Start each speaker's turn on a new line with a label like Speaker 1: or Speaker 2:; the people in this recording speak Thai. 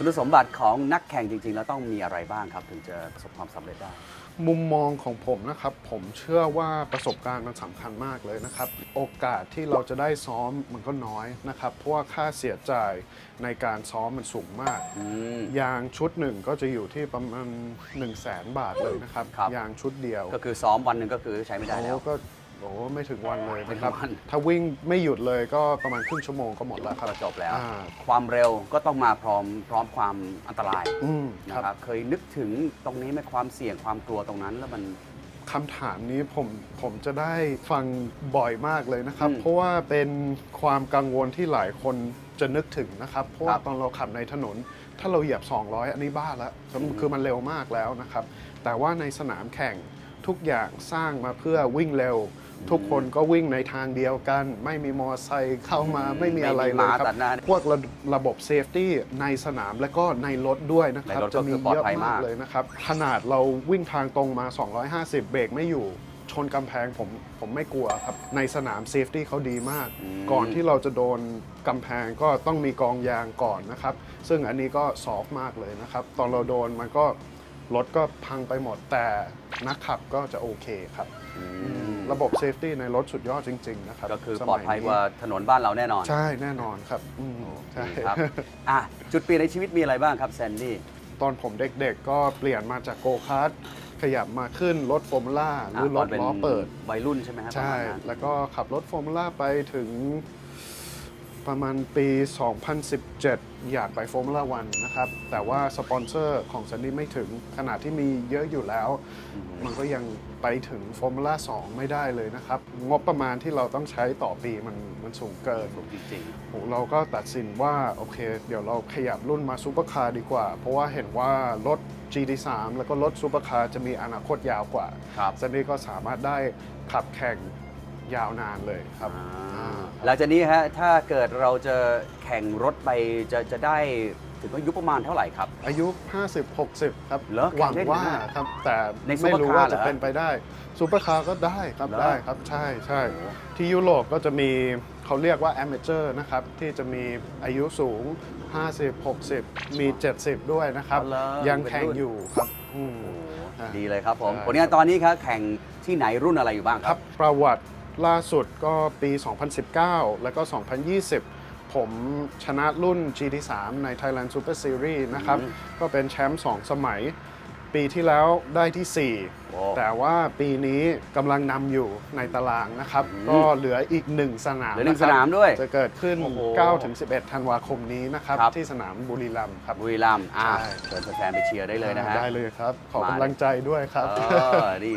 Speaker 1: คุณสมบัติของนักแข่งจริง ๆ แล้วต้องมีอะไรบ้างครับ ถึงจะประสบความสำเร็จได้
Speaker 2: มุมมองของผมนะครับ ผมเชื่อว่าประสบการณ์มันสำคัญมากเลยนะครับ โอกาสที่เราจะได้ซ้อมมันก็น้อยนะครับ เพราะว่าค่าเสียจ่ายในการซ้อมมันสูงมาก
Speaker 1: อืม
Speaker 2: ยางชุดหนึ่งก็จะอยู่ที่ประมาณ 1 0 0 0 0แสนบาทเลยนะครับ
Speaker 1: ครับ
Speaker 2: ยางชุดเดียว
Speaker 1: ก็คือซ้อมวันหนึ่งก็คือใช้ไม่ได้แล้ว
Speaker 2: โอ้ก็ โอ้ไม่ถึงวันเลย
Speaker 1: ไม่ถึ
Speaker 2: นะ
Speaker 1: ง
Speaker 2: ครับ
Speaker 1: วัน
Speaker 2: ถ้าวิ่งไม่หยุดเลยก็ประมาณครึ่งชั่วโมงก็หมดแล้วครับ
Speaker 1: ก็จบแล้ว
Speaker 2: อ่า
Speaker 1: ความเร็วก็ต้องมาพร้อมพร้อมความอันตราย
Speaker 2: อืม
Speaker 1: นะครับครับเคยนึกถึงตรงนี้ไหมความเสี่ยงความกลัวตรงนั้นแล้วมัน
Speaker 2: คำถามนี้ผมผมจะได้ฟังบ่อยมากเลยนะครับ
Speaker 1: อืม
Speaker 2: เพราะว่าเป็นความกังวลที่หลายคนจะนึกถึงนะครับ เพราะว่า
Speaker 1: ครับ
Speaker 2: ตอนเราขับในถนน ถ้าเราเหยียบ 200 อันนี้บ้าแล้วคือคือมันเร็วมากแล้วนะครับ แต่ว่าในสนามแข่งทุกอย่างสร้างมาเพื่อวิ่งเร็ว ทุกคนก็วิ่งในทางเดียวกัน ไม่มีมอเตอร์ไซค์เข้ามาไม่มีอะไรเลยครั
Speaker 1: ไม่มีม้าตัดหน้า
Speaker 2: พวกระระบบเซฟตี้ในสนามและก็ในรถด้วยนะครั
Speaker 1: ใน
Speaker 2: บ
Speaker 1: รถก็
Speaker 2: จะมี
Speaker 1: คือปลอด
Speaker 2: เยอะ
Speaker 1: ภัยมามา
Speaker 2: กกเลยนะครับ ขนาดเราวิ่งทางตรงมา 250 เบรกไม่อยู่ชนกำแพงผมผมไม่กลัวครับ ในสนามเซฟตี้เขาดีมาก
Speaker 1: อืม
Speaker 2: ก่อนที่เราจะโดนกำแพงก็ต้องมีกองยางก่อนนะครับ ซึ่งอันนี้ก็ซอฟต์มากเลยนะครับ ตอนเราโดนมันก็รถก็พังไปหมดแต่นักขับก็จะโอเคครับ
Speaker 1: อืม
Speaker 2: ระบบเซฟตี้ในรถสุดยอดจริง ๆ นะครับ
Speaker 1: ก็คือ
Speaker 2: ส
Speaker 1: ปลอ
Speaker 2: มั
Speaker 1: ดภัยกว่าถนนบ้านเราแน่นอน
Speaker 2: ใช่แน่นอนครับอืมใช่
Speaker 1: ครับอะจุดเปลี่ยนในชีวิตมีอะไรบ้างครับแซนดี้
Speaker 2: ตอนผมเด็กๆ ก็เปลี่ยนมาจากโกคาร์ทขยับมาขึ้นรถฟอร์มูล่าหรือรถล้อเปิด
Speaker 1: วัยรุ่นใช่ไหมครับ
Speaker 2: ใช่
Speaker 1: ประมาณนั้น
Speaker 2: แล้วก็ขับรถฟอร์มูล่าไปถึง ประมาณปี 2017 อยากไปฟอร์มูล่าวันนะครับ แต่ว่าสปอนเซอร์ของซันดี้ไม่ถึงขนาดที่มีเยอะอยู่แล้ว มันก็ยังไปถึงฟอร์มูล่า2ไม่ได้เลยนะครับ งบประมาณที่เราต้องใช้ต่อปีมันมันสูงเกิน
Speaker 1: ถูกจริง
Speaker 2: เราก็ตัดสินว่า โอเค เดี๋ยวเราขยับรุ่นมาซูเปอร์คาร์ดีกว่า เพราะว่าเห็นว่ารถ GT3 แล้วก็รถซูเปอร์คาร์จะมีอนาคตยาวกว่า
Speaker 1: ครับ
Speaker 2: ซันนี่ก็สามารถได้ขับแข่ง ยาวนานเลยครับ
Speaker 1: อ่า
Speaker 2: อ่า
Speaker 1: หลังจากนี้ฮะถ้าเกิดเราจะแข่งรถไปจะจะได้ถึงอายุประมาณเท่าไหร่ครับ
Speaker 2: อายุ 50 60 ครับ
Speaker 1: เหรอ
Speaker 2: หวัง
Speaker 1: แข่งได้
Speaker 2: ว่า
Speaker 1: ถึงขนาด
Speaker 2: ครับ แต่
Speaker 1: ใน
Speaker 2: ไม่รู้
Speaker 1: Supercar
Speaker 2: ว่า
Speaker 1: เหรอ
Speaker 2: จะเป็นไปได้ซูเปอร์คาร์ก็ได้ครับ
Speaker 1: เหรอ
Speaker 2: ได้ครับใช่ใช่
Speaker 1: โอ้โห
Speaker 2: ที่ยุโรปก็จะมีเขาเรียกว่า a อ a เจอร์นะครับ ที่จะมีอายุสูง 50 60 มี 70 ด้วยนะครับ
Speaker 1: เอาเหรอ
Speaker 2: ยังแข่งอยู่ครับอืมอ่า
Speaker 1: ดีเลยครับผม
Speaker 2: ใช่
Speaker 1: ผลงานตอนนี้ครับแข่งที่ไหนรุ่นอะไรอยู่บ้าง
Speaker 2: ค
Speaker 1: ค
Speaker 2: รั
Speaker 1: รับ
Speaker 2: บประวัติ ล่าสุดก็ปี 2019 แล้วก็ 2020 ผมชนะรุ่น GT3 ใน Thailand Super Series นะครับ
Speaker 1: อืม
Speaker 2: ก็เป็นแชมป์2สมัย ปีที่แล้วได้ที่
Speaker 1: โอ้
Speaker 2: 4แต่ว่าปีนี้กำลังนำอยู่ในตารางนะครับ
Speaker 1: อืม
Speaker 2: ก็เหลืออีกหนึ่งสนาม
Speaker 1: เหลือหนึ่งะ
Speaker 2: ครับ
Speaker 1: สนามด้วย
Speaker 2: จะเกิดขึ้น
Speaker 1: โอ้โห
Speaker 2: 9ถึง11 ธันวาคมนี้นะครับ
Speaker 1: ครับ
Speaker 2: ที่สนามบุรีรัมย์ครับ
Speaker 1: บุรีรัมย์อ่า
Speaker 2: ใช่
Speaker 1: เชิญแฟนๆไปเชียร์ได้เลยนะฮะ
Speaker 2: ได้เลยครับ ขอ
Speaker 1: มา
Speaker 2: กำลังใจด้วยครับ
Speaker 1: เออดี